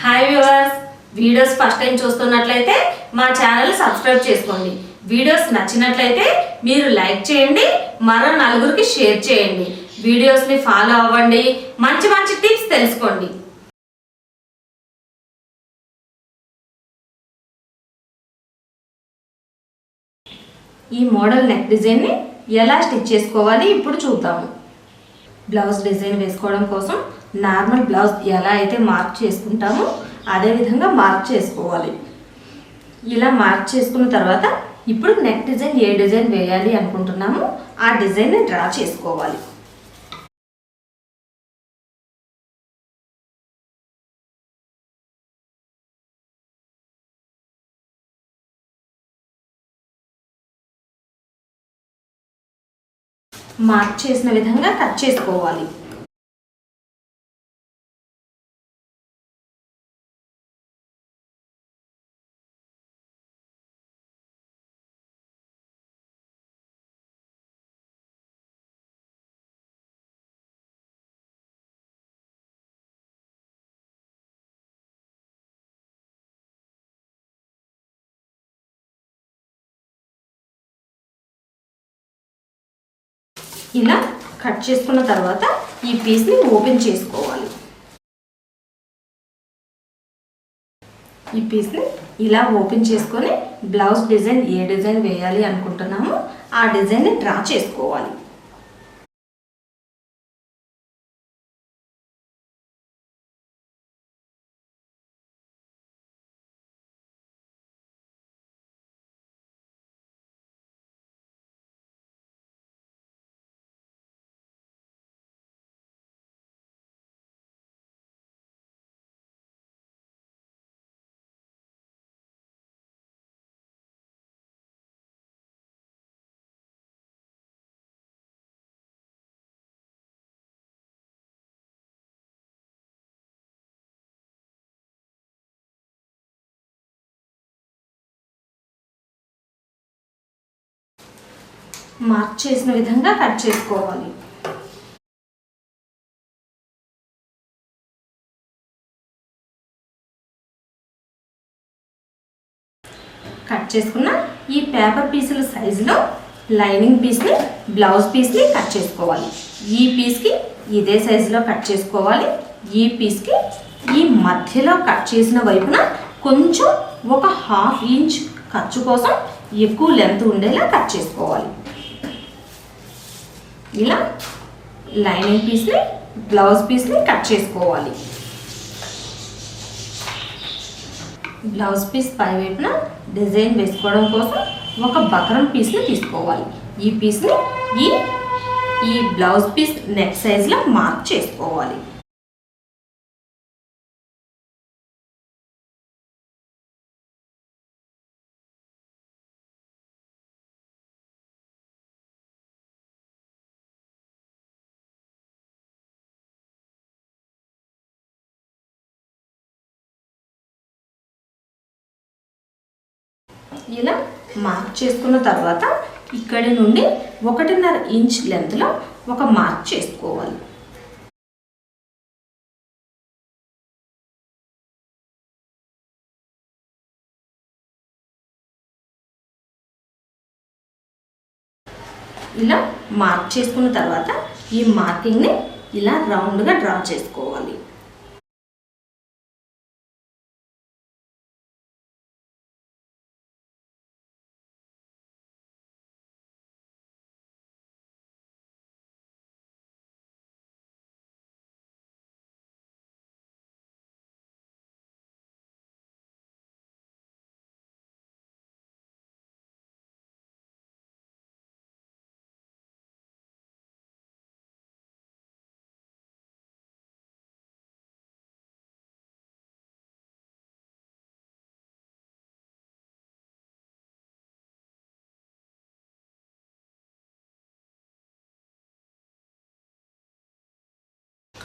Hi viewers videos first time చూస్తున్నట్లయితే మా channel subscribe చేసుకోండి. వీడియోస్ నచ్చినట్లయితే మీరు లైక్ చేయండి మరో నలుగురికి షేర్ చేయండి. వీడియోస్ని ఫాలో అవ్వండి మంచి మంచి టిప్స్ తెలుసుకోండి. ఈ మోడల్ నెక్ డిజైన్ని ఎలా స్టిచ్ చేసుకోవాలి ఇప్పుడు చూద్దాము. బ్లౌజ్ డిజైన్ వేసుకోవడం కోసం నార్మల్ బ్లౌజ్ ఎలా అయితే మార్క్ చేసుకుంటామో అదే విధంగా మార్క్ చేసుకోవాలి. ఇలా మార్క్ చేసుకున్న తర్వాత ఇప్పుడు నెక్ డిజైన్ ఏ డిజైన్ వేయాలి అనుకుంటున్నామో ఆ డిజైన్ని డ్రా చేసుకోవాలి. మార్క్ చేసిన విధంగా కట్ చేసుకోవాలి. ఇలా కట్ చేసుకున్న తర్వాత ఈ పీస్ని ఓపెన్ చేసుకోవాలి. ఈ పీస్ని ఇలా ఓపెన్ చేసుకొని బ్లౌజ్ డిజైన్ ఏ డిజైన్ వేయాలి అనుకుంటున్నామో ఆ డిజైన్ని డ్రా చేసుకోవాలి. మార్క్ చేసిన విధంగా కట్ చేసుకోవాలి. కట్ చేసుకున్న ఈ పేపర్ పీసుల సైజులో లైనింగ్ పీస్ని బ్లౌజ్ పీస్ని కట్ చేసుకోవాలి. ఈ పీస్కి ఇదే సైజులో కట్ చేసుకోవాలి. ఈ పీస్కి ఈ మధ్యలో కట్ చేసిన వైపున కొంచెం ఒక హాఫ్ ఇంచ్ ఖర్చు కోసం ఎక్కువ లెంత్ ఉండేలా కట్ చేసుకోవాలి. ఇలా లైనింగ్ పీస్ని బ్లౌజ్ పీస్ని కట్ చేసుకోవాలి. బ్లౌజ్ పీస్ పైవైపున డిజైన్ వేసుకోవడం కోసం ఒక బకరం పీస్ని తీసుకోవాలి. ఈ పీస్ని ఈ ఈ బ్లౌజ్ పీస్ నెక్ సైజ్లో మార్క్ చేసుకోవాలి. ఇలా మార్క్ చేసుకున్న తర్వాత ఇక్కడి నుండి ఒకటిన్నర ఇంచ్ లెంత్లో ఒక మార్క్ చేసుకోవాలి. ఇలా మార్క్ చేసుకున్న తర్వాత ఈ మార్కింగ్ని ఇలా రౌండ్గా డ్రా చేసుకోవాలి.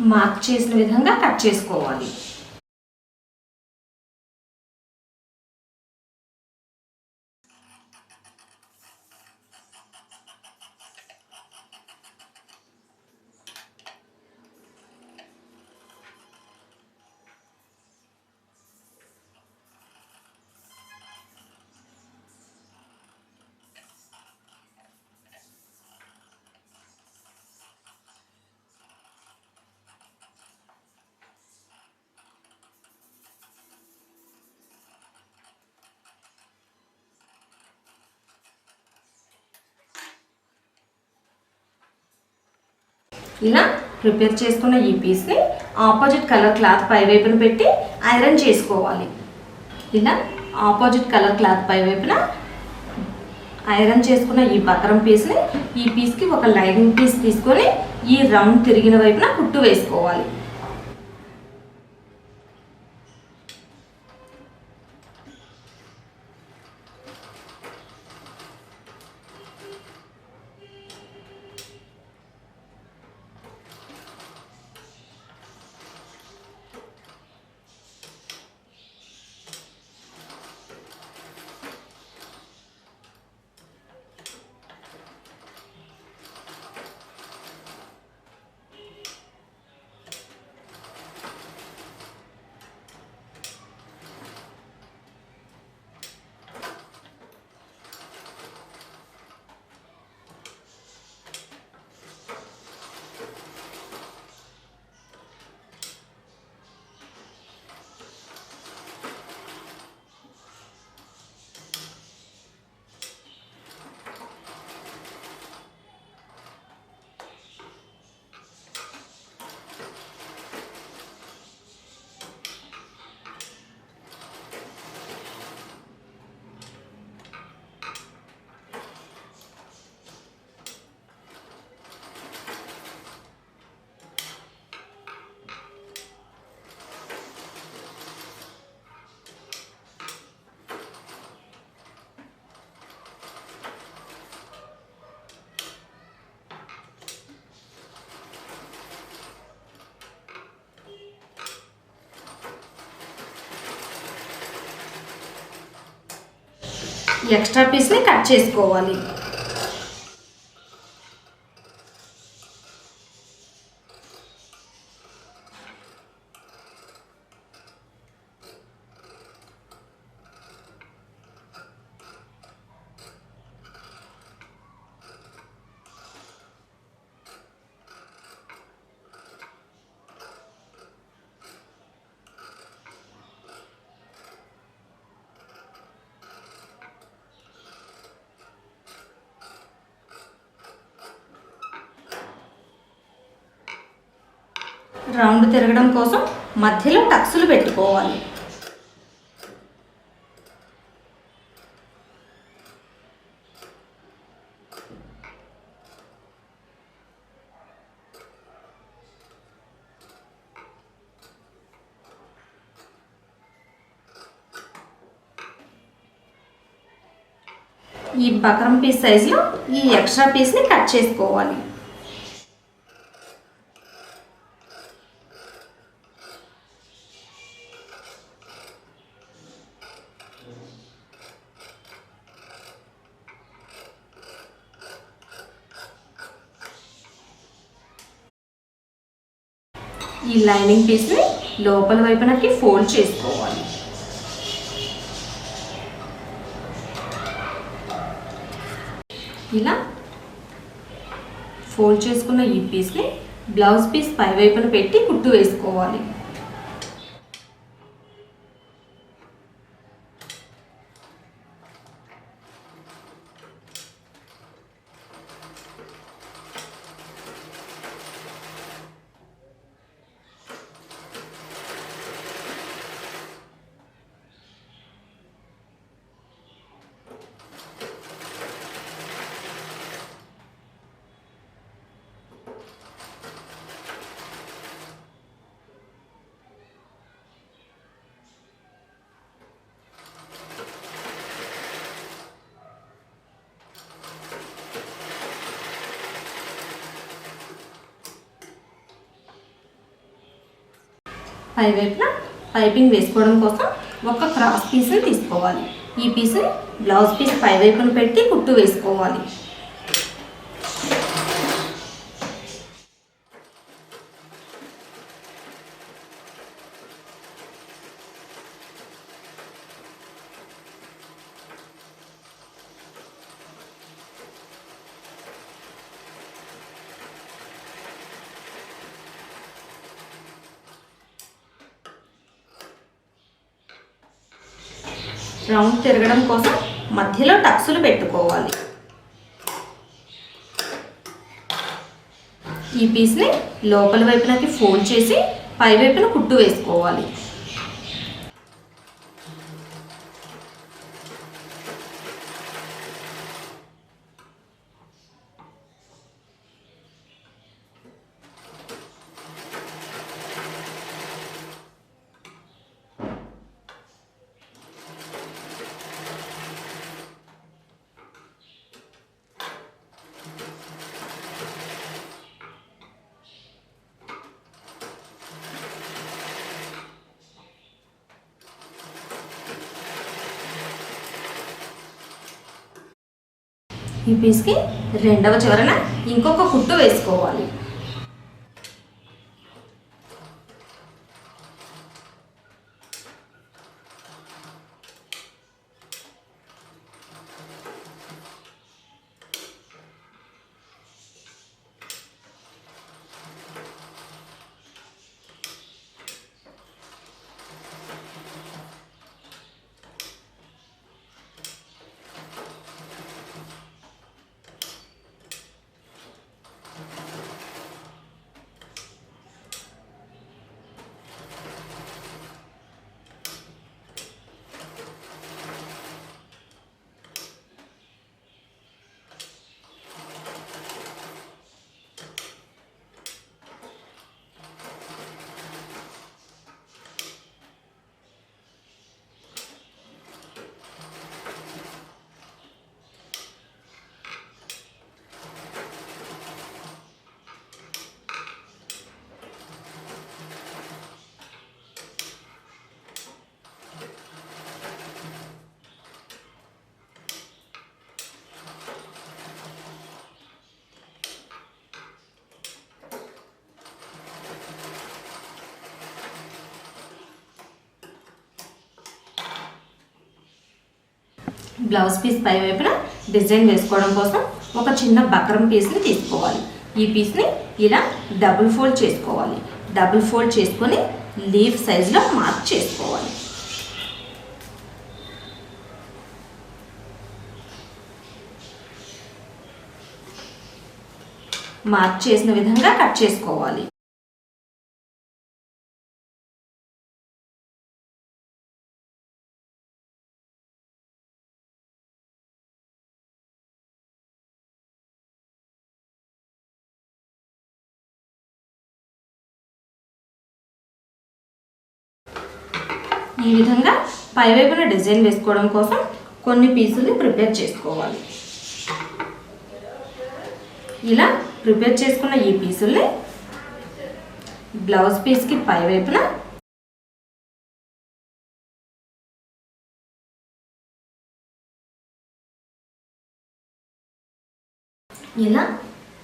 మార్క్ చేసిన విధంగా కట్ చేసుకోవాలి. ఇలా ప్రిపేర్ చేసుకున్న ఈ పీస్ని ఆపోజిట్ కలర్ క్లాత్ పై వైపున పెట్టి ఐరన్ చేసుకోవాలి. ఇలా ఆపోజిట్ కలర్ క్లాత్ పై వైపున ఐరన్ చేసుకున్న ఈ బకరం పీస్ని ఈ పీస్కి ఒక లైనింగ్ పీస్ తీసుకొని ఈ రౌండ్ తిరిగిన వైపున కుట్టు వేసుకోవాలి. ఎక్స్ట్రా పీస్ని కట్ చేసుకోవాలి. రౌండ్ తిరగడం కోసం మధ్యలో టక్సులు పెట్టుకోవాలి. ఈ బకరం పీస్ సైజులో ఈ ఎక్స్ట్రా పీస్ని కట్ చేసుకోవాలి ఈ లైనింగ్ పీస్ని లోపల వైపునకి ఫోల్డ్ చేసుకోవాలి. ఇలా ఫోల్డ్ చేసుకున్న ఈ పీస్ని బ్లౌజ్ పీస్ పై వైపున పెట్టి కుట్టు వేసుకోవాలి. పై వైపున పైపింగ్ వేసుకోవడం కోసం ఒక క్రాస్ పీస్ని తీసుకోవాలి. ఈ పీస్ని బ్లౌజ్ పీస్ పై వైపున పెట్టి కుట్టు వేసుకోవాలి రౌండ్ తిరగడం కోసం మధ్యలో టక్సులు పెట్టుకోవాలి. ఈ పీస్ని లోపల వైపునకి ఫోల్డ్ చేసి పై వైపున కుట్టు వేసుకోవాలి. ఈ పీస్కి రెండవ చివరన ఇంకొక కుట్టు వేసుకోవాలి. బ్లౌజ్ పీస్ పై వైపున డిజైన్ వేసుకోవడం కోసం ఒక చిన్న బక్రం పీస్ని తీసుకోవాలి. ఈ పీస్ని ఇలా డబుల్ ఫోల్డ్ చేసుకోవాలి. డబుల్ ఫోల్డ్ చేసుకొని లీఫ్ సైజులో మార్క్ చేసుకోవాలి. మార్క్ చేసిన విధంగా కట్ చేసుకోవాలి. ఈ విధంగా పైవైపున డిజైన్ వేసుకోవడం కోసం కొన్ని పీసుల్ని ప్రిపేర్ చేసుకోవాలి. ఇలా ప్రిపేర్ చేసుకున్న ఈ పీసుల్ని బ్లౌజ్ పీస్కి పైవైపున ఇలా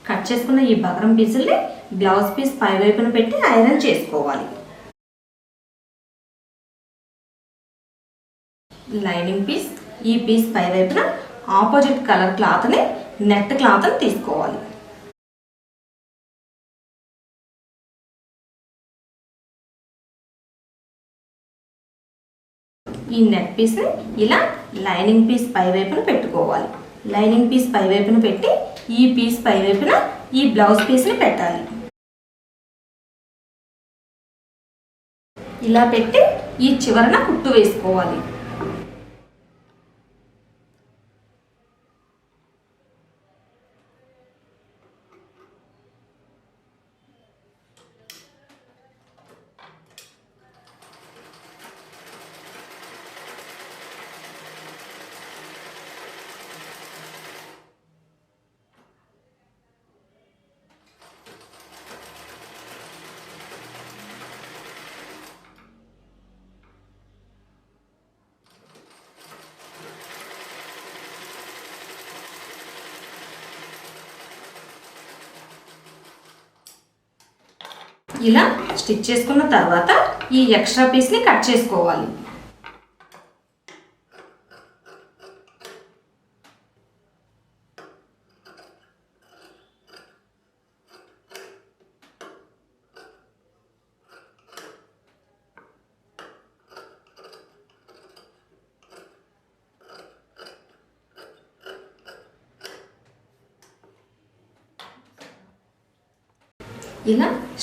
కట్ చేసుకున్న ఈ బకరం పీసుల్ని బ్లౌజ్ పీస్ పై వైపున పెట్టి ఐరన్ చేసుకోవాలి. Lining piece. ఈ పీస్ పై వైపున ఆపోజిట్ కలర్ క్లాత్ని నెట్ క్లాత్ని తీసుకోవాలి. ఈ నెట్ పీస్ని ఇలా లైనింగ్ పీస్ పై వైపున పెట్టుకోవాలి. లైనింగ్ పీస్ పై వైపున పెట్టి ఈ పీస్ పై వైపున ఈ బ్లౌజ్ పీస్ని పెట్టాలి. ఇలా పెట్టి ఈ చివరన కుట్టు వేసుకోవాలి. ఇలా స్టిచ్ చేసుకున్న తర్వాత ఈ ఎక్స్ట్రా పీస్ని కట్ చేసుకోవాలి.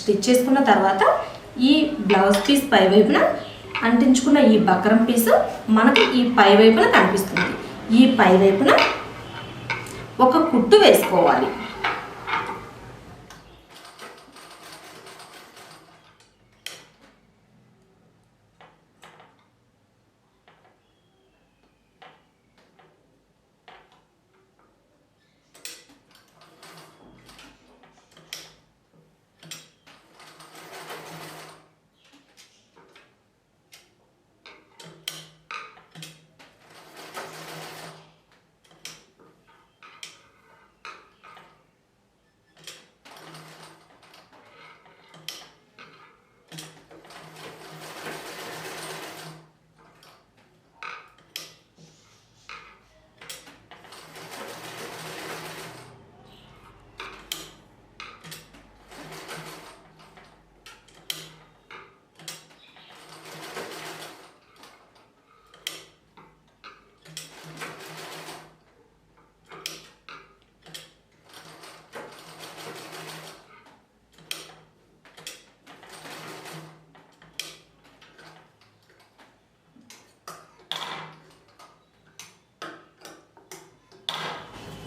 స్టిచ్ చేసుకున్న తర్వాత ఈ బ్లౌజ్ పీస్ పై వైపున అంటించుకున్న ఈ బకరం పీసు మనకు ఈ పై వైపున కనిపిస్తుంది. ఈ పై వైపున ఒక కుట్టు వేసుకోవాలి.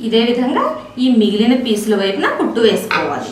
ఇదే విధంగా ఈ మిగిలిన పీసుల వైపున కుట్టు వేసుకోవాలి.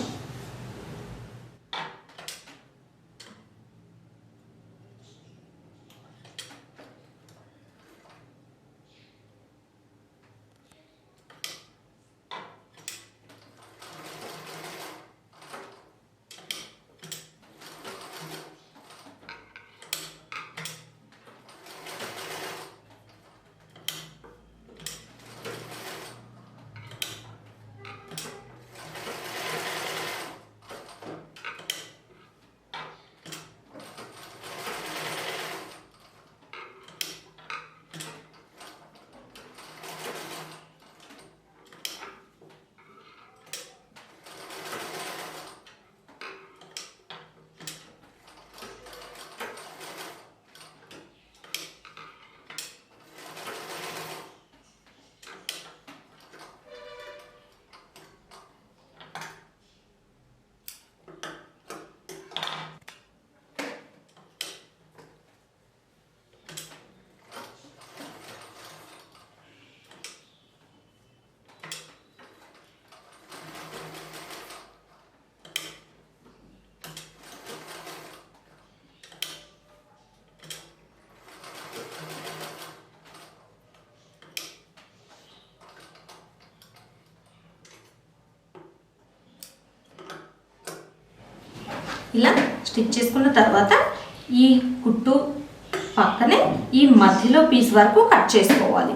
ఇలా స్టిచ్ చేసుకున్న తర్వాత ఈ కుట్టు పక్కనే ఈ మధ్యలో పీస్ వరకు కట్ చేసుకోవాలి.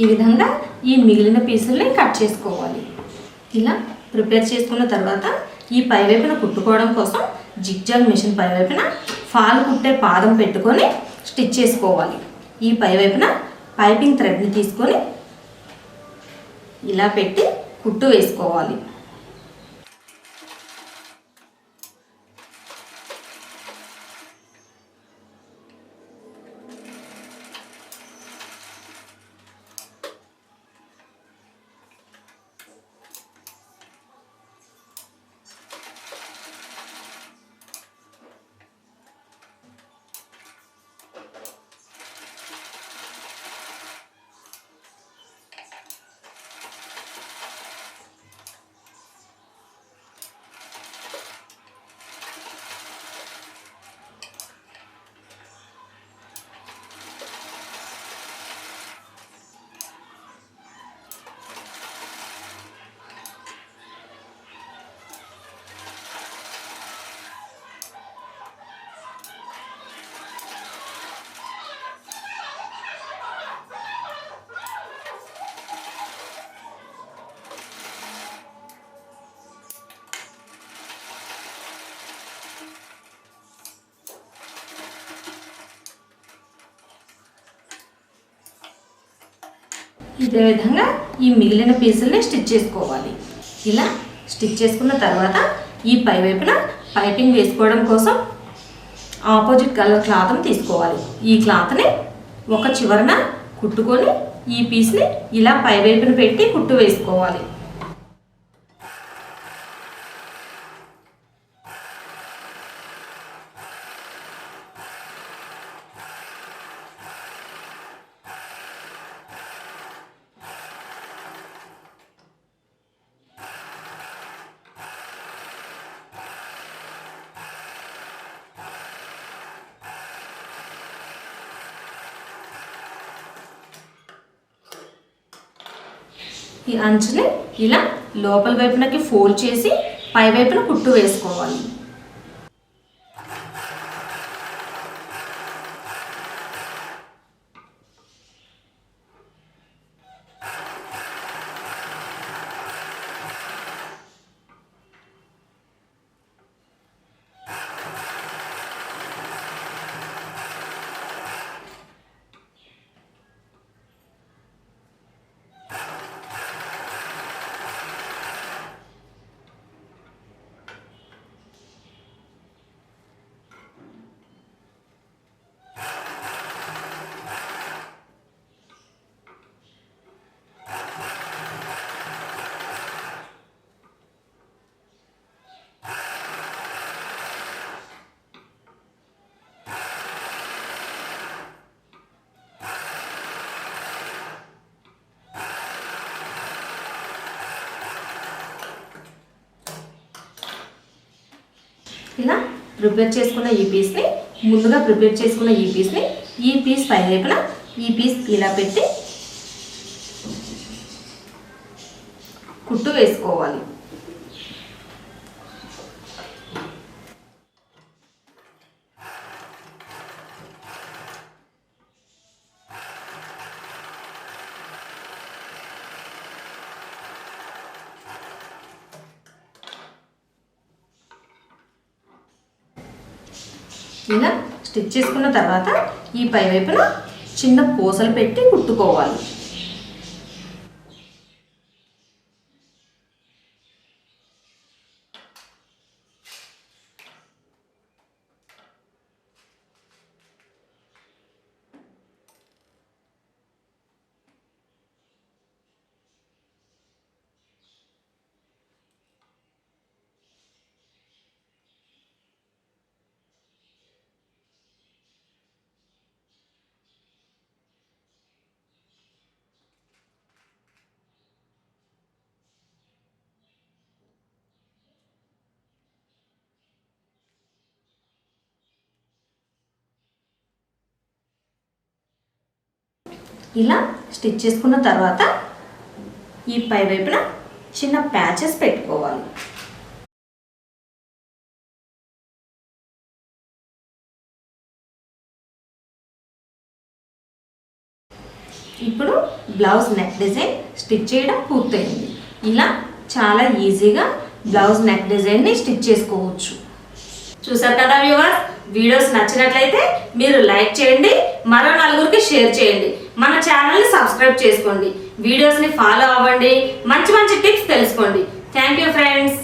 ఈ విధంగా ఈ మిగిలిన పీసుల్ని కట్ చేసుకోవాలి. ఇలా ప్రిపేర్ చేసుకున్న తర్వాత ఈ పైవైపున కుట్టుకోవడం కోసం జిగ్జాగ్ మిషన్ పైవైపున ఫాల్ కుట్టే పాదం పెట్టుకొని స్టిచ్ చేసుకోవాలి. ఈ పైవైపున పైపింగ్ థ్రెడ్ని తీసుకొని ఇలా పెట్టి కుట్టు వేసుకోవాలి. ఇదే విధంగా ఈ మిగిలిన పీసుల్ని స్టిచ్ చేసుకోవాలి. ఇలా స్టిచ్ చేసుకున్న తర్వాత ఈ పై వైపున పైపింగ్ వేసుకోవడం కోసం ఆపోజిట్ కలర్ క్లాత్ని తీసుకోవాలి. ఈ క్లాత్ని ఒక చివరన కుట్టుకొని ఈ పీస్ని ఇలా పైవైపున పెట్టి కుట్టు వేసుకోవాలి. ఈ అంచుని ఇలా లోపల వైపునకి ఫోల్డ్ చేసి పై వైపున కుట్టు వేసుకోవాలి. ఇలా ప్రిపేర్ చేసుకున్న ఈ పీస్ని ముందుగా ప్రిపేర్ చేసుకున్న ఈ పీస్ని ఈ పీస్ పై వైపున ఈ పీస్ ఇలా పెట్టి కుట్టు వేసుకోవాలి ఇలా స్టిచ్ చేసుకున్న తర్వాత ఈ పై వైపున చిన్న పూసలు పెట్టి కుట్టుకోవాలి. ఇలా స్టిచ్ చేసుకున్న తర్వాత ఈ పై వైపున చిన్న ప్యాచెస్ పెట్టుకోవాలి. ఇప్పుడు బ్లౌజ్ నెక్ డిజైన్ స్టిచ్ చేయడం పూర్తయింది. ఇలా చాలా ఈజీగా బ్లౌజ్ నెక్ డిజైన్ని స్టిచ్ చేసుకోవచ్చు. చూసారు కదా వ్యూవర్స్? వీడియోస్ నచ్చినట్లయితే మీరు లైక్ చేయండి మరో నలుగురికి షేర్ చేయండి. మన ఛానల్ని సబ్స్క్రైబ్ చేసుకోండి. వీడియోస్ని ఫాలో అవ్వండి. మంచి మంచి టిప్స్ తెలుసుకోండి. Thank you friends